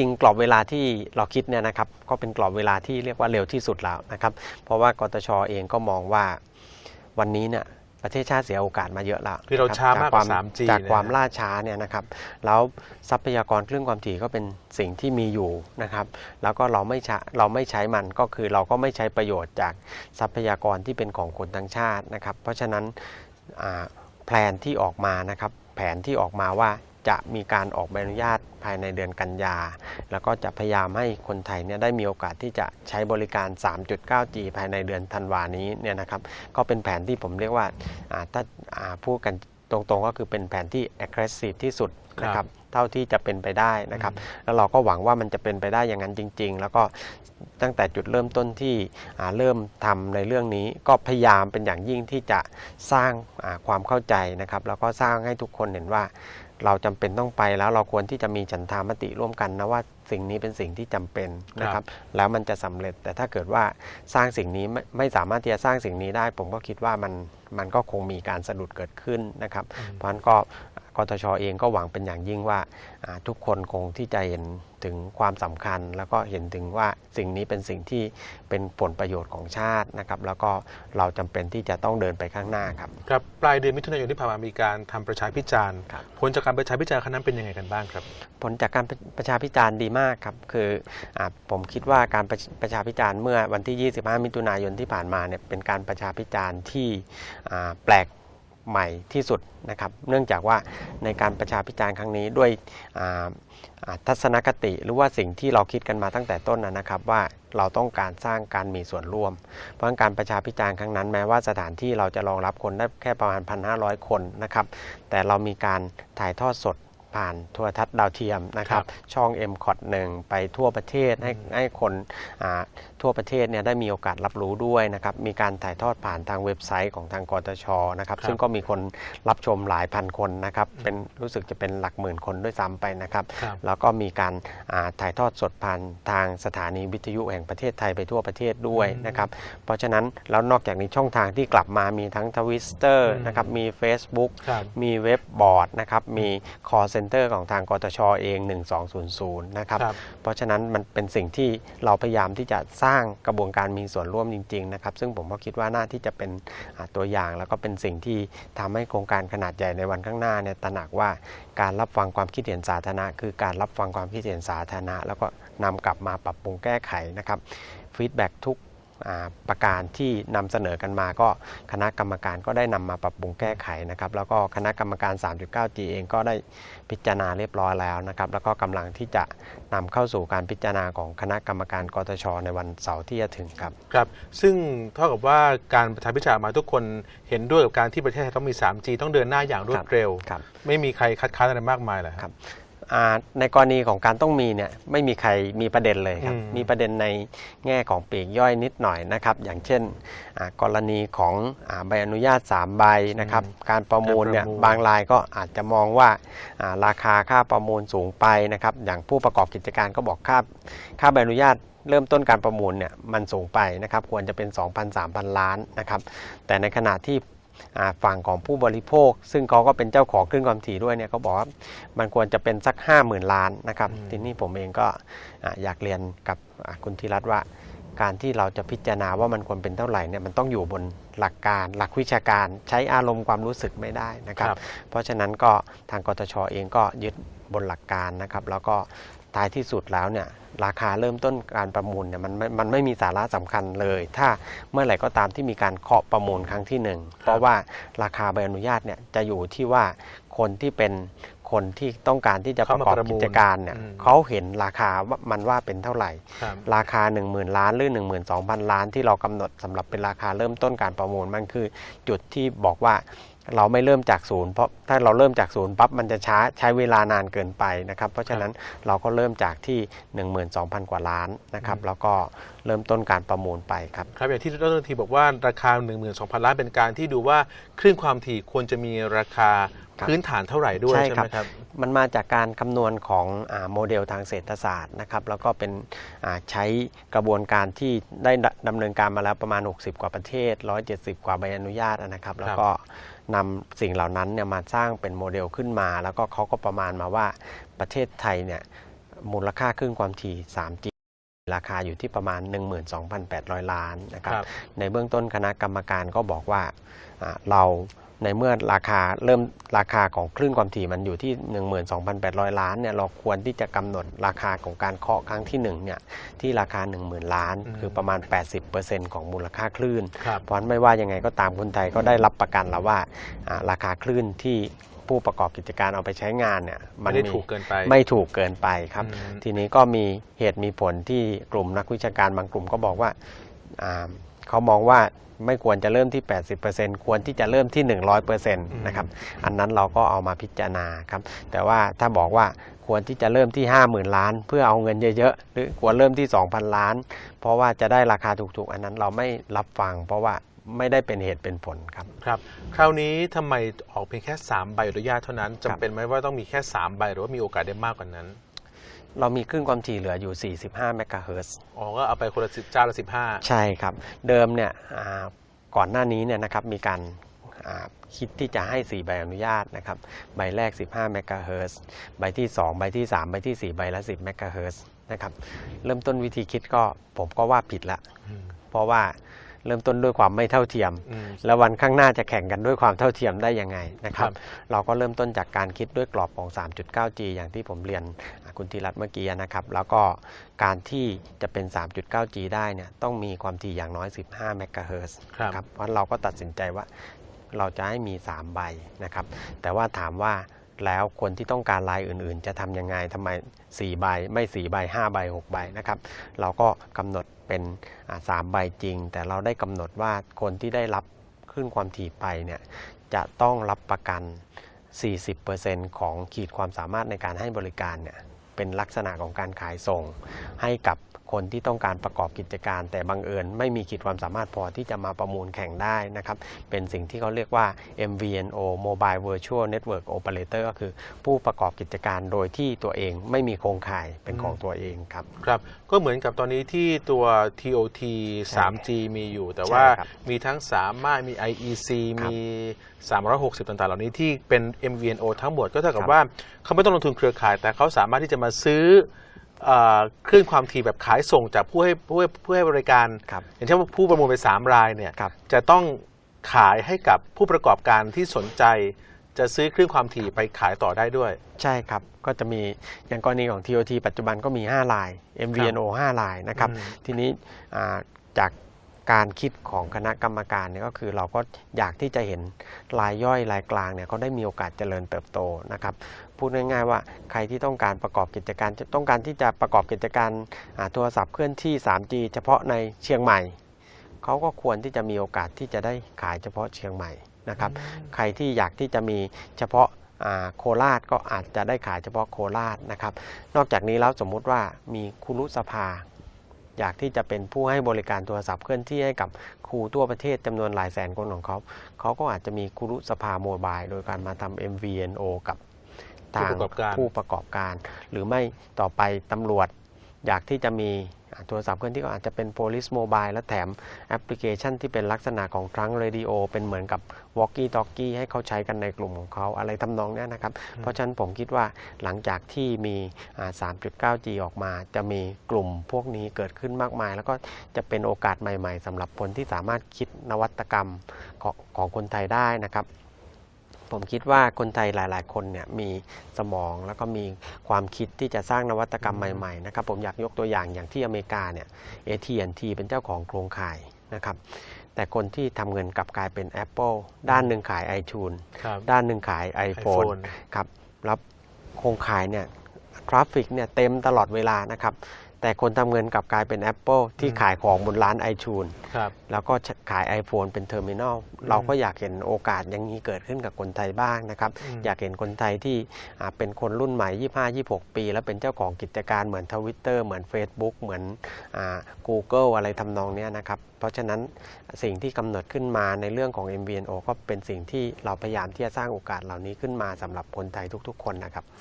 ริงๆกรอบเวลาที่เราคิดเนี่ยนะครับก็เป็นกรอบเวลาที่เรียกว่าเร็วที่สุดแล้วนะครับ เพราะว่ากตชเองก็มองว่าวันนี้เนี่ยประเทศชาติเสียโอกาสมาเยอะแล้วคือเรานะบช้ามากกว่าจ 3G จากนะความล่าช้าเนี่ยนะครับ แล้วทรัพยากรคลื่นความถี่ก็เป็นสิ่งที่มีอยู่นะครับ แล้วก็เราไม่ใช้เราไม่ใช้มันก็คือเราก็ไม่ใช้ประโยชน์จากทรัพยากรที่เป็นของคนทั้งชาตินะครับ เพราะฉะนั้นอ่าแผนที่ออกมานะครับ แผนที่ออกมาว่า จะมีการออกใบอนุญาตภายในเดือนกันยา แล้วก็จะพยายามให้คนไทยเนี่ยได้มีโอกาสที่จะใช้บริการ 3.9G ภายในเดือนธันวานี้เนี่ยนะครับก็เป็นแผนที่ผมเรียกว่าอ่าถ้าอ่าพูดกันตรงๆก็คือเป็นแผนที่ aggressive ที่สุดนะครับเท่าที่จะเป็นไปได้นะครับ แล้วเราก็หวังว่ามันจะเป็นไปได้อย่างนั้นจริง ๆ แล้วก็ตั้งแต่จุดเริ่มต้นที่อ่าเริ่มทำในเรื่องนี้ ก็พยายามเป็นอย่างยิ่งที่จะสร้างอ่าความเข้าใจนะครับ แล้วก็สร้างให้ทุกคนเห็นว่า เราจำเป็นต้องไปแล้วเราควรที่จะมีฉันทามติร่วมกันนะว่าสิ่งนี้เป็นสิ่งที่จำเป็นนะครับ แล้วมันจะสำเร็จ แต่ถ้าเกิดว่าสร้างสิ่งนี้ไม่ไม่สามารถที่จะสร้างสิ่งนี้ได้ ผมก็คิดว่ามันมันก็คงมีการสะดุดเกิดขึ้นนะครับ เพราะฉะนั้นก็กทชเองก็หวังเป็นอย่างยิ่งว่าอ่าทุกคนคงที่จะเห็น ถึงความสำคัญ แล้วก็เห็นถึงว่าสิ่งนี้เป็นสิ่งที่เป็นผลประโยชน์ของชาตินะครับ แล้วก็เราจำเป็นที่จะต้องเดินไปข้างหน้าครับครับปลายเดือนมิถุนายนที่ผ่านมามีการทำประชาพิจารณ์ครับผลจากการประชาพิจารณ์ครั้งนั้นเป็นยังไงกันบ้างครับ ผลจากการประประชาพิจารณ์ดีมากครับคืออาผมคิดว่าการประประชาพิจารณ์เมื่อวันที่ 25 มิถุนายนที่ผ่านมาเนี่ยเป็นการประชาพิจารณ์ที่อ่าแปลก ใหม่ที่สุดนะครับ เนื่องจากว่าในการประชาพิจารณ์ครั้งนี้ด้วยทัศนคติหรือว่าสิ่งที่เราคิดกันมาตั้งแต่ต้นนะครับว่าเราต้องการสร้างการมีส่วนร่วม เพราะงั้นการประชาพิจารณ์ครั้งนั้นแม้ว่าสถานที่เราจะรองรับคนได้แค่ประมาณ 1,500 คนนะครับ แต่เรามีการถ่ายทอดสด ผ่านโทรทัศน์ดาวเทียมนะครับช่อง m c o t 1ไปทั่วประเทศให้ให้คนอ่าทั่วประเทศเนี่ยได้มีโอกาสรับรู้ด้วยนะครับมีการถ่ายทอดผ่านทางเว็บไซต์ของทางกตชนะครับครับซึ่งก็มีคนรับชมหลายพันคนนะครับเป็นรู้สึกจะเป็นหลักหมื่นคนด้วยซ้ำไปนะครับครับแล้วก็มีการอ่าถ่ายทอดสดผ่านทางสถานีวิทยุแห่งประเทศไทยไปทั่วประเทศด้วยนะครับเพราะฉะนั้นแล้วนอกจากนี้ช่องทางที่กลับมามีทั้งทวิสเตอร์อืมนะครับมี Facebook ครับมีเว็บบอร์ดนะครับมี call center ของทางกตชเอง 1200 นะครับครับ เพราะฉะนั้นมันเป็นสิ่งที่เราพยายามที่จะสร้างกระบวนการมีส่วนร่วมจริงๆนะครับ ซึ่งผมก็คิดว่าน่าที่จะเป็นอ่าตัวอย่างแล้วก็เป็นสิ่งที่ทำให้โครงการขนาดใหญ่ในวันข้างหน้าเนี่ยตระหนักว่าการรับฟังความคิดเห็นสาธารณะ คือการรับฟังความคิดเห็นสาธารณะ แล้วก็นำกลับมาปรับปรุงแก้ไขนะครับฟีดแบ็ทุกอ่า ประการที่นำเสนอกันมา ก็คณะกรรมการก็ได้นำมาปรับปรุงแก้ไขนะครับแล้วก็คณะกรรมการ 3.9G เองก็ได้พิจารณาเรียบร้อยแล้วนะครับแล้วก็กำลังที่จะนำเข้าสู่การพิจารณาของคณะกรรมการกตช ในวันเสาร์ที่จะถึงครับครับ ซึ่งเท่ากับว่าการประชาพิจารณ์มาทุกคนเห็นด้วยกับการที่ประเทศไทยต้องมี 3G ต้องเดินหน้าอย่างรวดเร็วครับไม่มีใครคัดค้านอะไรมากมายเลยครับอ่า ในกรณีของการต้องมีเนี่ยไม่มีใครมีประเด็นเลยครับอืมมีประเด็นในแง่ของปลีกย่อยนิดหน่อยนะครับ อย่างเช่นอ่ากรณีของอาใบอนุญาต 3 ใบนะครับ การประมูลเนี่ยการประมูลบางรายก็อาจจะมองว่าอ่าราคาค่าประมูลสูงไปนะครับ อย่างผู้ประกอบกิจการก็บอกค่าค่าใบอนุญาตเริ่มต้นการประมูลเนี่ยมันสูงไปนะครับ ควรจะเป็น 2,000-3,000 ล้านนะครับ แต่ในขณะที่อ่า ฝั่งของผู้บริโภค ซึ่งเขาก็เป็นเจ้าของคลื่นความถี่ด้วยเนี่ยเขาบอกว่ามันควรจะเป็นสัก 50,000 ล้านนะครับอืมทีนี้ผมเองก็อ่าอยากเรียนกับอ่าคุณธีรัตน์ว่าการที่เราจะพิจารณาว่ามันควรเป็นเท่าไหร่เนี่ยมันต้องอยู่บนหลักการหลักวิชาการใช้อารมณ์ความรู้สึกไม่ได้นะครับครับเพราะฉะนั้นก็ทางกตชเองก็ยึดบนหลักการนะครับ แล้วก็ ท้ายที่สุดแล้วเนี่ยราคาเริ่มต้นการประมูลเนี่ยมันไม่มันไม่มีสาระสำคัญเลย ถ้าเมื่อไหร่ก็ตามที่มีการเคาะประมูลครั้งที่หนึ่งเพราะว่าราคาใบอนุญาตเนี่ยจะอยู่ที่ว่าคนที่เป็นคนที่ต้องการที่จะประกอบเข้ามาประมูกิลจการเนี่ยอืมเขาเห็นราคาว่ามันว่าเป็นเท่าไหร่ครับราคา 10,000 ล้านหรือ 12,000 ล้านที่เรากำหนดสำหรับเป็นราคาเริ่มต้นการประมูลมันคือจุดที่บอกว่า เราไม่เริ่มจากศูนย์เพราะถ้าเราเริ่มจากศูนย์ปั๊บมันจะช้าใช้เวลานานเกินไปนะครับ เพราะฉะนั้นเราก็เริ่มจากที่ 12,000 กว่าล้านนะครับ แล้วก็เริ่มต้นการประมูลไปครับครับอย่างที่รัฐมนตรีบอกว่าราคา 12,000 ล้านเป็นการที่ดูว่าคลื่นความถี่ควรจะมีราคาครับพื้นฐานเท่าไหร่ด้วยใช่ใช่ครัไหบมครับ มันมาจากการคำนวณของอาโมเดลทางเศรษฐศาสตร์นะครับ แล้วก็เป็นอ่าใช้กระบวนการที่ได้ดดำเนินการมาแล้วประมาณ 60 กว่าประเทศ 170 กว่าใบอนุญาตนะครับ แล้วก็นำสิ่งเหล่านั้นเนี่ยมาสร้างเป็นโมเดลขึ้นมา แล้วก็เขาก็ประมาณมาว่าประเทศไทยเนี่ยมูลค่าคลื่นความถี่ 3G ราคาอยู่ที่ประมาณ 12,800 ล้านนะครับครับในเบื้องต้นคณะกรรมการก็บอกว่าอ่าเราในเมื่อราคาเริ่มราคาของคลื่นความถี่มันอยู่ที่ 12,800 ล้านเนี่ยเราควรที่จะกำหนดราคาของการเคาะครั้งที่1เนี่ยที่ราคา 10,000 ล้านอืมคือประมาณ 80%ของมูลค่าคลื่นครับเพราะฉะนั้นไม่ว่ายังไงก็ตามคนไทยก็ได้รับประกันแล้วว่าอ่าราคาคลื่นที่ ผู้ประกอบกิจการเอาไปใช้งานเนี่ยไม่ได้ถูกเกินไปไม่ถูกเกินไปครับอืมทีนี้ก็มีเหตุมีผลที่กลุ่มนักวิชาการบางกลุ่มก็บอกว่าอ่าเขามองว่าไม่ควรจะเริ่มที่ 80%ควรที่จะเริ่มที่ 100%นะครับ อันนั้นเราก็เอามาพิจารณาครับ แต่ว่าถ้าบอกว่าควรที่จะเริ่มที่ 50,000 ล้าน เพื่อเอาเงินเยอะๆ หรือควรเริ่มที่ 2,000 ล้าน เพราะว่าจะได้ราคาถูกๆ อันนั้นเราไม่รับฟัง เพราะว่า ไม่ได้เป็นเหตุเป็นผลครับ ครับ คราวนี้ทำไมออกเพียงแค่ 3 ใบอนุญาตเท่านั้นครัจำบเป็นไหมว่าต้องมีแค่ 3 ใบหรือว่ามีโอกาสได้มากกว่านั้น เรามีคลื่นความถี่เหลืออยู่ 45 เมกะเฮิรตซ์อ๋อ ก็เอาไปคนละสิบเจ้าละสิบห้าใช่ครับ เดิมเนี่ยอ่าก่อนหน้านี้เนี่ยนะครับมีการอ่าคิดที่จะให้ 4 ใบอนุญาตนะครับ ใบแรก 15 เมกะเฮิรตซ์ใบที่ 2 ใบที่ 3 ใบที่ 4 ใบละ 10 เมกะเฮิรตซ์นะครับ เริ่มต้นวิธีคิดก็ผมก็ว่าผิดละ เพราะว่า เริ่มต้นด้วยความไม่เท่าเทียมอืมแล้ววันข้างหน้าจะแข่งกันด้วยความเท่าเทียมได้ยังไงนะครับครับเราก็เริ่มต้นจากการคิดด้วยกรอบของ 3.9G อย่างที่ผมเรียนอ่าคุณธีรัตน์เมื่อกี้นะครับ แล้วก็การที่จะเป็น 3.9G ได้เนี่ยต้องมีความถี่อย่างน้อย 15เมกะเฮิรตซ์ครับครับเพราะเราก็ตัดสินใจว่าเราจะให้มี 3 ใบนะครับ แต่ว่าถามว่าแล้วคนที่ต้องการลายอื่น ๆ จะทำยังไงทำไม 4 ใบ ไม่ 4 ใบ 5 ใบ 6 ใบนะครับ เราก็กำหนด เป็นสามใบจริง แต่เราได้กำหนดว่าคนที่ได้รับขึ้นความถี่ไปเนี่ยจะต้องรับประกัน 40%ของขีดความสามารถในการให้บริการเนี่ยเป็นลักษณะของการขายส่งให้กับ คนที่ต้องการประกอบกิจการ แต่บังเอิญไม่มีขีดความสามารถพอที่จะมาประมูลแข่งได้นะครับ เป็นสิ่งที่เขาเรียกว่า MVNO Mobile Virtual Network Operator ก็คือผู้ประกอบกิจการโดยที่ตัวเองไม่มีโครงข่ายเป็นของตัวเองครับ ครับ ก็เหมือนกับตอนนี้ที่ตัว TOT ใช่ 3G มีอยู่ แต่ว่าใช่ครับมีทั้งสามารถมี IEC ครับมี 360 ต่างๆ เหล่านี้ที่เป็น MVNO ทั้งหมดก็เท่ากับครับว่าเขาไม่ต้องลงทุนเครือข่าย แต่เขาสามารถที่จะมาซื้อเอ่อ คลื่นความถี่แบบขายส่งจากผู้ให้ผู้ให้ผู้ให้บริการครับอย่างเช่นว่าผู้ประมูลไป 3 รายเนี่ยครับจะต้องขายให้กับผู้ประกอบการที่สนใจ จะซื้อคลื่นความถี่ไปขายต่อได้ด้วย ใช่ครับก็จะมีอย่างกรณีของ TOT ปัจจุบันก็มี 5 ลาย MVNO 5 ลายนะครับอืมทีนี้อ่าจาก การคิดของคณะกรรมการเนี่ยก็คือเราก็อยากที่จะเห็นรายย่อยรายกลางเนี่ยเขาได้มีโอกาสเจริญเติบโตนะครับพูดง่ายๆว่าใครที่ต้องการประกอบกิจการจะต้องการที่จะประกอบกิจการอ่าโทรศัพท์เคลื่อนที่ 3G เฉพาะในเชียงใหม่เขาก็ควรที่จะมีโอกาสที่จะได้ขายเฉพาะเชียงใหม่นะครับใครที่อยากที่จะมีเฉพาะอ่าโคราชก็อาจจะได้ขายเฉพาะโคราชนะครับ นอกจากนี้แล้วสมมุติว่ามีครูรุสภา อยากที่จะเป็นผู้ให้บริการโทรศัพท์เคลื่อนที่ให้กับครูทั่วประเทศจำนวนหลายแสนคนของเขา เขาก็อาจจะมีครูรุสภาโมบายโดยการมาทำ MVNO กับทางผู้ประกอบการผู้ประกอบการ หรือไม่ต่อไปตำรวจ อยากที่จะมีอ่าโทรศัพท์เคลื่อนที่ก็อาจจะเป็น Police Mobile และแถมแอปพลิเคชันที่เป็นลักษณะของทรังเรดิโอเป็นเหมือนกับ Walkie Talkie ให้เขาใช้กันในกลุ่มของเขาอะไรทำนองเนี้ยนะครับ เพราะฉะนั้นผมคิดว่าหลังจากที่มีอ่า 3.9G ออกมา จะมีกลุ่มพวกนี้เกิดขึ้นมากมาย แล้วก็จะเป็นโอกาสใหม่ ๆสำหรับคนที่สามารถคิดนวัตกรรมของของคนไทยได้นะครับ ผมคิดว่าคนไทยหลาย ๆ คนเนี่ยมีสมองแล้วก็มีความคิดที่จะสร้างนวัตกรรมใหม่ ๆ นะครับ ผมอยากยกตัวอย่างอย่างที่อเมริกาเนี่ย AT&T เป็นเจ้าของโครงข่ายนะครับแต่คนที่ทำเงินกลับกลายเป็น Apple ด้านหนึ่งขาย iTunes ครับด้านหนึ่งขาย iPhone iPhone ครับแล้วโครงข่ายเนี่ยทราฟฟิกเนี่ยเต็มตลอดเวลานะครับ แต่คนทำเงินกลับกลายเป็น Apple ที่อืมขายของบนร้าน iTunes ครับแล้วก็ขาย iPhone เป็นเทอร์มินอลเราก็อยากเห็นโอกาสอย่างนี้เกิดขึ้นกับคนไทยบ้างนะครับอืมอยากเห็นคนไทยที่อ่าเป็นคนรุ่นใหม่ 25 26 ปี แล้วเป็นเจ้าของกิจการเหมือนทวิตเตอร์เหมือน Facebook เหมือนอ่า Google อะไรทำนองเนี้ยนะครับ เพราะฉะนั้นสิ่งที่กำหนดขึ้นมาในเรื่องของ MVNO ก็เป็นสิ่งที่เราพยายามที่จะสร้างโอกาสเหล่านี้ขึ้นมาสำหรับคนไทยทุก ๆ คนนะครับ